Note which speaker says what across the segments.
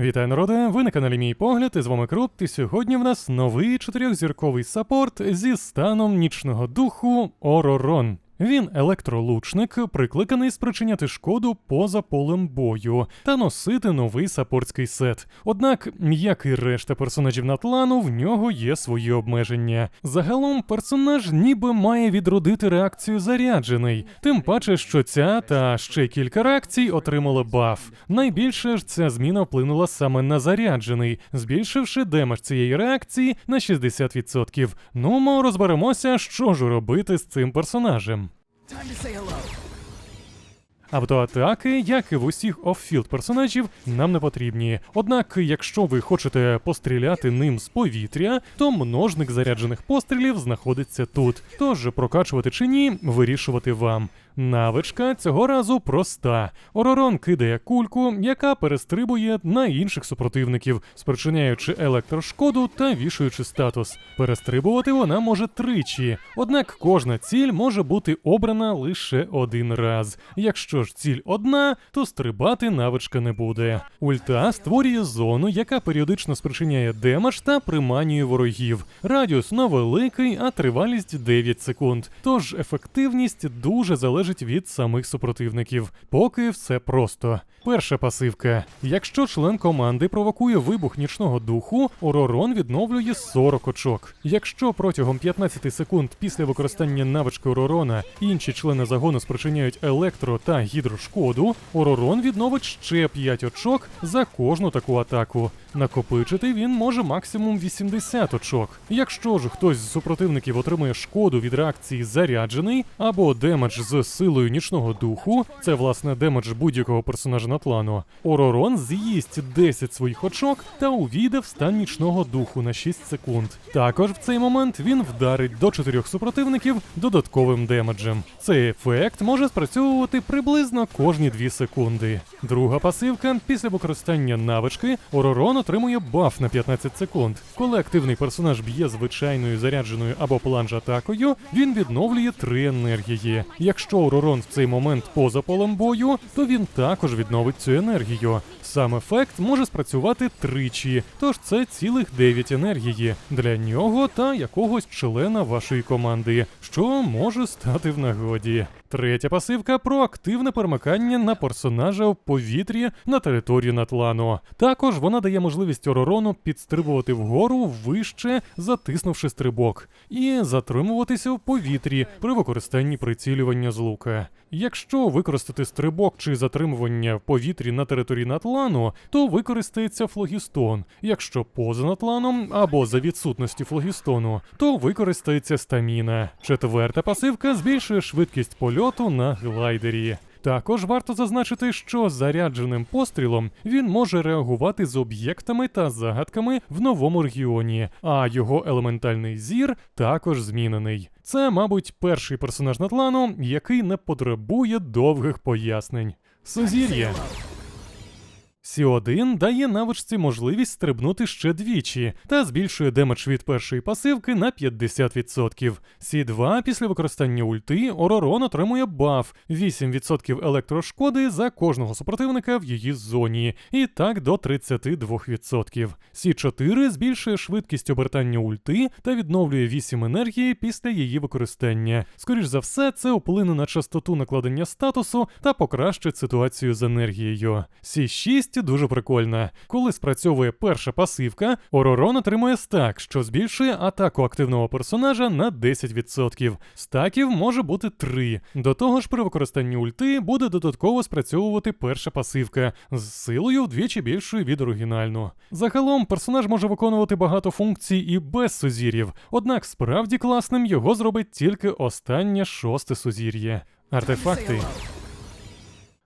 Speaker 1: Вітаю народе! Ви на каналі Мій Погляд, і з вами Крут, і сьогодні в нас новий чотирьохзірковий саппорт зі станом нічного духу Оророн. Він електролучник, прикликаний спричиняти шкоду поза полем бою та носити новий саппортський сет. Однак, як і решта персонажів Натлану, в нього є свої обмеження. Загалом персонаж ніби має відродити реакцію заряджений, тим паче, що ця та ще кілька реакцій отримали баф. Найбільше ж ця зміна вплинула саме на заряджений, збільшивши демедж цієї реакції на 60%. Ну, ми розберемося, що ж робити з цим персонажем. Автоатаки, як і в усіх оффілд персонажів, нам не потрібні. Однак, якщо ви хочете постріляти ним з повітря, то множник заряджених пострілів знаходиться тут. Тож прокачувати чи ні, вирішувати вам. Навичка цього разу проста. Оророн кидає кульку, яка перестрибує на інших супротивників, спричиняючи електрошкоду та вішаючи статус. Перестрибувати вона може тричі, однак кожна ціль може бути обрана лише один раз. Якщо ж ціль одна, то стрибати навичка не буде. Ульта створює зону, яка періодично спричиняє демедж та приманює ворогів. Радіус невеликий, а тривалість 9 секунд. Тож ефективність дуже залежить від самих супротивників. Поки все просто. Перша пасивка. Якщо член команди провокує вибух нічного духу, Оророн відновлює 40 очок. Якщо протягом 15 секунд після використання навички Оророна інші члени загону спричиняють електро та гідрошкоду, Оророн відновить ще 5 очок за кожну таку атаку. Накопичити він може максимум 80 очок. Якщо ж хтось з супротивників отримує шкоду від реакції заряджений або демедж з силою нічного духу, це власне демедж будь-якого персонажа Натлану, Оророн з'їсть 10 своїх очок та увійде в стан нічного духу на 6 секунд. Також в цей момент він вдарить до 4 супротивників додатковим демеджем. Цей ефект може спрацьовувати приблизно кожні 2 секунди. Друга пасивка після використання навички Оророн отримує баф на 15 секунд. Коли активний персонаж б'є звичайною зарядженою або планж атакою, він відновлює 3 енергії. Якщо Оророн в цей момент поза полем бою, то він також відновить цю енергію. Сам ефект може спрацювати тричі, тож це цілих 9 енергії для нього та якогось члена вашої команди, що може стати в нагоді. Третя пасивка про активне перемикання на персонажа в повітрі на території Натлану. Також вона дає можливість Оророну підстрибувати вгору вище, затиснувши стрибок, і затримуватися в повітрі при використанні прицілювання з лука. Якщо використати стрибок чи затримування в повітрі на території Натлану, то використається флогістон. Якщо поза Натланом або за відсутності флогістону, то використається стаміна. Четверта пасивка збільшує швидкість польоту на глайдері. Також варто зазначити, що зарядженим пострілом він може реагувати з об'єктами та загадками в новому регіоні, а його елементальний зір також змінений. Це, мабуть, перший персонаж Натлану, який не потребує довгих пояснень. Сузір'я. Сі1 дає навичці можливість стрибнути ще двічі та збільшує демедж від першої пасивки на 50%. Сі2 після використання ульти Оророн отримує баф 8% електрошкоди за кожного супротивника в її зоні, і так до 32%. Сі4 збільшує швидкість обертання ульти та відновлює 8 енергії після її використання. Скоріш за все, це вплине на частоту накладення статусу та покращить ситуацію з енергією. Сі6 дуже прикольна. Коли спрацьовує перша пасивка, Оророн отримує стак, що збільшує атаку активного персонажа на 10%. Стаків може бути 3. До того ж, при використанні ульти буде додатково спрацьовувати перша пасивка з силою вдвічі більшою від оригінальну. Загалом персонаж може виконувати багато функцій і без сузір'їв, однак справді класним його зробить тільки останнє шосте сузір'я. Артефакти.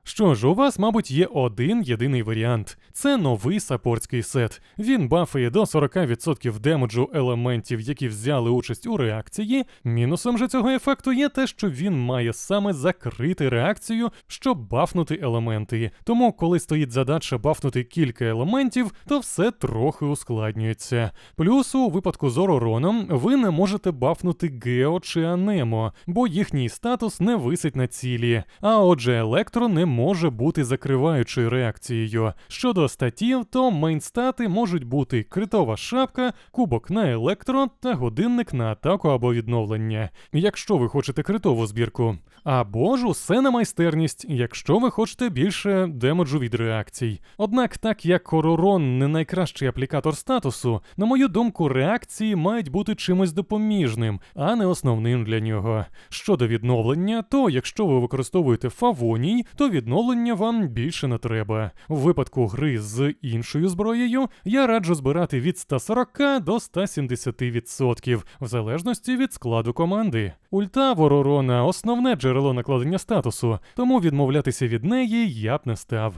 Speaker 1: Що ж, у вас, мабуть, є один єдиний варіант. Це новий саппортський сет. Він бафає до 40% демеджу елементів, які взяли участь у реакції. Мінусом же цього ефекту є те, що він має саме закрити реакцію, щоб бафнути елементи. Тому, коли стоїть задача бафнути кілька елементів, то все трохи ускладнюється. Плюс у випадку з Оророном ви не можете бафнути Гео чи Анемо, бо їхній статус не висить на цілі. А отже, електро не може бути закриваючою реакцією. Щодо статів, то мейнстати можуть бути критова шапка, кубок на електро та годинник на атаку або відновлення. Якщо ви хочете критову збірку. Або ж усе на майстерність, якщо ви хочете більше демеджу від реакцій. Однак, так як Коророн не найкращий аплікатор статусу, на мою думку, реакції мають бути чимось допоміжним, а не основним для нього. Щодо відновлення, то якщо ви використовуєте фавоній, то відновлення вам більше не треба. У випадку гри з іншою зброєю я раджу збирати від 140 до 170%, в залежності від складу команди. Ульта Воророна основне джерело накладення статусу, тому відмовлятися від неї я б не став.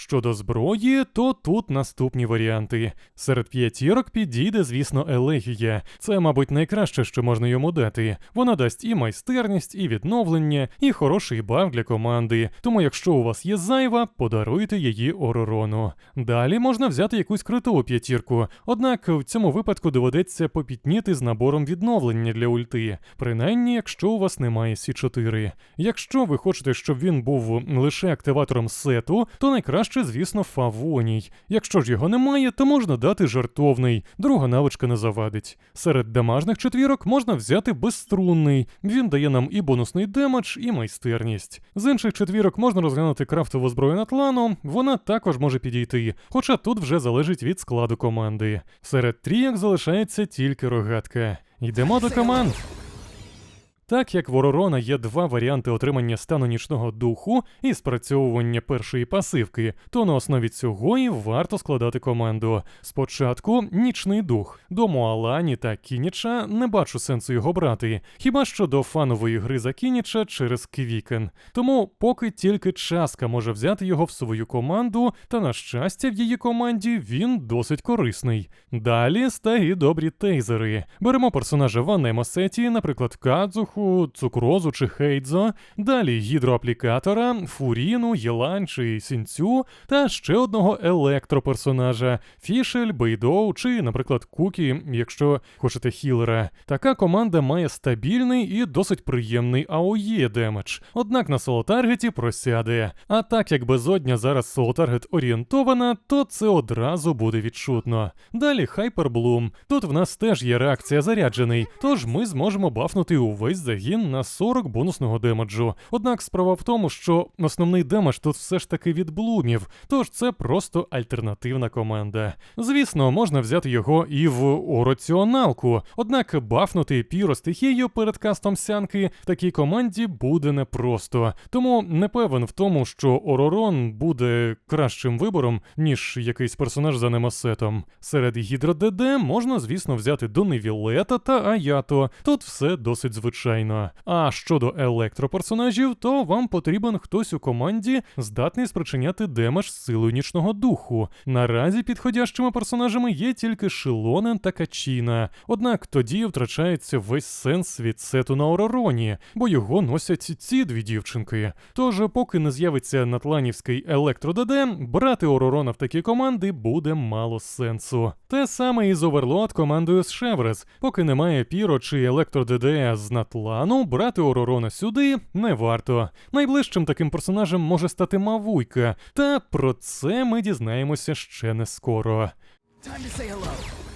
Speaker 1: Щодо зброї, то тут наступні варіанти. Серед п'ятірок підійде, звісно, елегія. Це, мабуть, найкраще, що можна йому дати. Вона дасть і майстерність, і відновлення, і хороший баф для команди. Тому, якщо у вас є зайва, подаруйте її Оророну. Далі можна взяти якусь критову п'ятірку, однак в цьому випадку доведеться попітніти з набором відновлення для ульти, принаймні, якщо у вас немає Сі4. Якщо ви хочете, щоб він був лише активатором сету, то найкраще, звісно, фавоній. Якщо ж його немає, то можна дати жартовний, друга навичка не завадить. Серед дамажних четвірок можна взяти безструнний. Він дає нам і бонусний демедж, і майстерність. З інших четвірок можна розглянути крафтову зброю Натлану, вона також може підійти, хоча тут вже залежить від складу команди. Серед трійок залишається тільки рогатка. Йдемо до команд. Так як в Оророна є два варіанти отримання стану нічного духу і спрацьовування першої пасивки, то на основі цього і варто складати команду. Спочатку нічний дух. До Моалані та Кініча не бачу сенсу його брати, хіба що до фанової гри за Кініча через Квікен. Тому поки тільки Часка може взяти його в свою команду, та на щастя, в її команді він досить корисний. Далі старі добрі тейзери. Беремо персонажа Ванемо Сеті, наприклад, Кадзуху, Цукрозу чи Хейдзо, далі гідроаплікатора, Фуріну, Єлань чи Сінцю, та ще одного електроперсонажа Фішель, Бейдоу чи, наприклад, Кукі, якщо хочете хілера. Така команда має стабільний і досить приємний АОЄ демедж, однак на солотаргеті просяде. А так як безодня зараз солотаргет орієнтована, то це одразу буде відчутно. Далі Хайперблум. Тут в нас теж є реакція заряджений, тож ми зможемо бафнути увесь загін на 40 бонусного демеджу. Однак справа в тому, що основний демедж тут все ж таки від блумів, тож це просто альтернативна команда. Звісно, можна взяти його і в ораціоналку, однак бафнути піростихію перед кастом сянки в такій команді буде непросто. Тому не певен в тому, що Оророн буде кращим вибором, ніж якийсь персонаж за немосетом. Серед гідро ДД можна, звісно, взяти Доневілета та Аято. Тут все досить звичайно. А щодо електроперсонажів, то вам потрібен хтось у команді, здатний спричиняти демедж з силою нічного духу. Наразі підходящими персонажами є тільки Шилонен та Качіна. Однак тоді втрачається весь сенс від сету на Оророні, бо його носять ці дві дівчинки. Тож, поки не з'явиться натланівський електро ДД, брати Оророна в такі команди буде мало сенсу. Те саме і з Оверлот командою з Шеврес. Поки немає Піро чи електро ДД з Натлану, брати Оророна сюди не варто. Найближчим таким персонажем може стати Мавуйка, та про це ми дізнаємося ще не скоро.
Speaker 2: Time to say hello.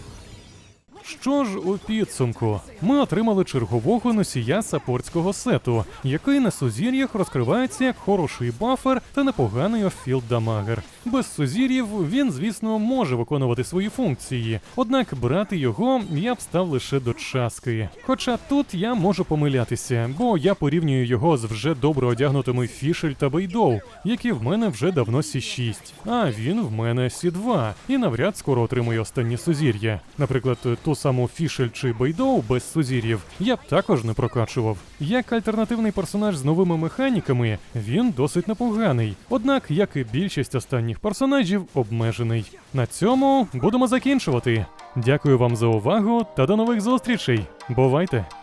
Speaker 1: Що ж у підсумку, ми отримали чергового носія саппортського сету, який на сузір'ях розкривається як хороший бафер та непоганий оффілд дамагер. Без сузір'їв він, звісно, може виконувати свої функції, однак брати його я б став лише до часки. Хоча тут я можу помилятися, бо я порівнюю його з вже добре одягнутими Фішель та Бейдоу, які в мене вже давно Сі6, а він в мене Сі2, і навряд скоро отримує останнє сузір'я. Наприклад, ту саму Фішель чи Бейдоу без сузір'їв я б також не прокачував. Як альтернативний персонаж з новими механіками, він досить непоганий. Однак, як і більшість останніх персонажів, обмежений. На цьому будемо закінчувати. Дякую вам за увагу та до нових зустрічей. Бувайте!